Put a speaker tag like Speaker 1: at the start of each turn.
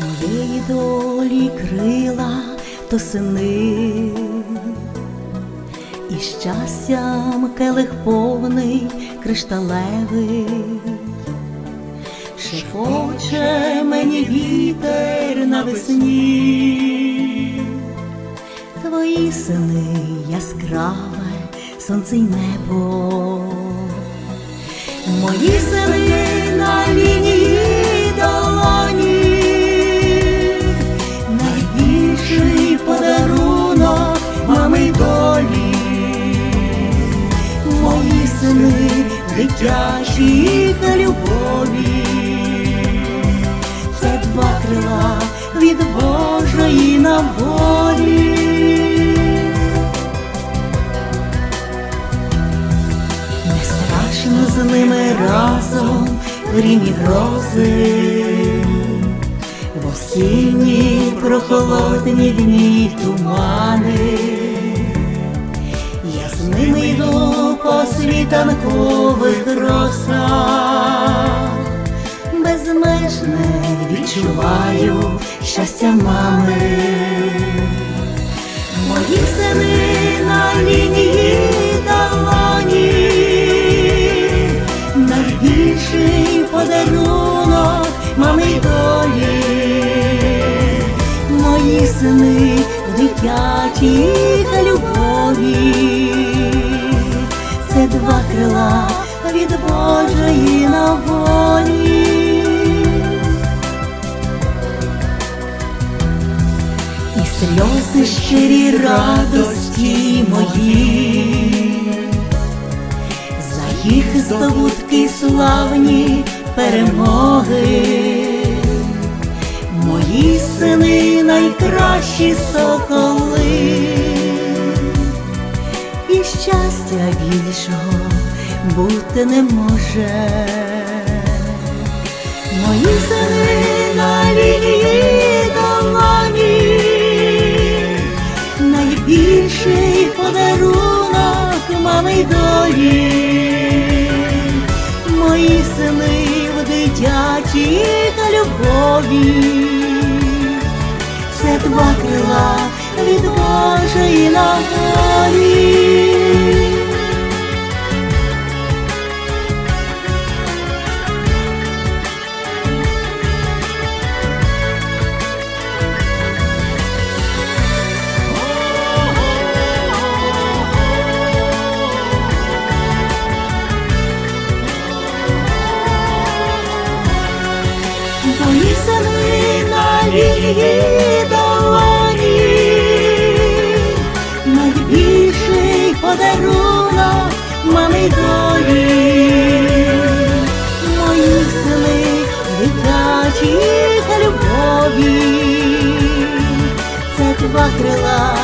Speaker 1: Моєї долі крила то сини, і щастям келих повний кришталевий, шепоче мені вітер навесні, твої сини яскраве сонце й небо. Мої сини на лінії сини дитячі та любові, це два крила від Божої на волі. Не страшно з ними разом в рівні грози, в осінні прохолодні дні тумани. Я з ними йду по світанкових росах, безмежне відчуваю щастя мами. Мої сини на лінії долоні, найбільший подарунок мами й долі, мої сини в дитячій та Божої на волі. і сльози щирі радості мої, за їх здобутки славні перемоги, мої сини найкращі соколи, і щастя більшого бути не може. Мої сини на лінії долоні, найбільший подарунок мами й долі, мої сини в дитячій та любові, це два крила від Божої на Твої сини на лінії долоні, найбільший подарунок мами долі, мої сини дитячі любові, це два крила